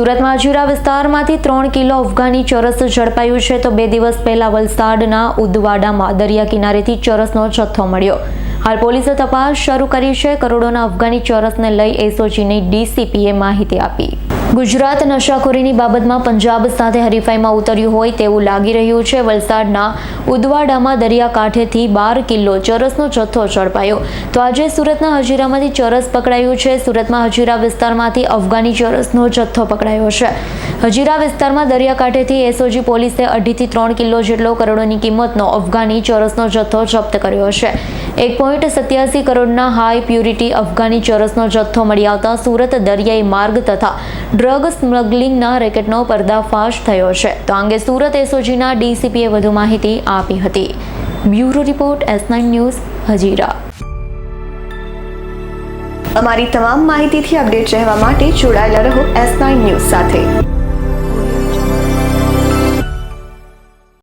સુરતમાં હજીરા વિસ્તારમાંથી ત્રણ કિલો અફઘાની ચરસ ઝડપાયું છે તો બે દિવસ પહેલા વલસાડના ઉદવાડામાં દરિયા કિનારેથી ચરસનો જથ્થો મળ્યો. હાલ પોલીસે તપાસ શરૂ કરી છે. કરોડોના અફઘાની ચરસને લઈ એસઓજીની ડીસીપીએ માહિતી આપી. ગુજરાત નશાખોરીની બાબતમાં પંજાબ સાથે હરીફાઈમાં ઉતર્યું હોય તેવું લાગી રહ્યું છે. વલસાડના ઉદવાડામાં દરિયાકાંઠેથી બાર કિલો ચરસનો જથ્થો ઝડપાયો. તો આજે સુરતના હજીરામાંથી ચરસ પકડાયું છે. સુરતમાં હજીરા વિસ્તારમાંથી અફઘાની ચરસનો જથ્થો પકડાયો છે. હજીરા વિસ્તારમાં દરિયાકાંઠેથી એસઓજી પોલીસે અઢીથી ત્રણ કિલો જેટલો કરોડોની કિંમતનો અફઘાની ચરસનો જથ્થો જપ્ત કર્યો છે. એક પોઈન્ટ સત્યાસી કરોડના હાઈ પ્યુરિટી અફઘાની ચરસનો જથ્થો મળી આવતા સુરત દરિયાઈ માર્ગ તથા ડ્રગ સ્મગલિંગના રેકેટનો પર્દાફાશ થયો છે. તો આ અંગે સુરત એસઓજીના ડીસીપીએ વધુ માહિતી આપી હતી. Bureau report S news, Hajira. અમારી તમામ માહિતીથી અપડેટ રહેવા માટે જોડાયેલા રહો એસ ન્યૂઝ સાથે.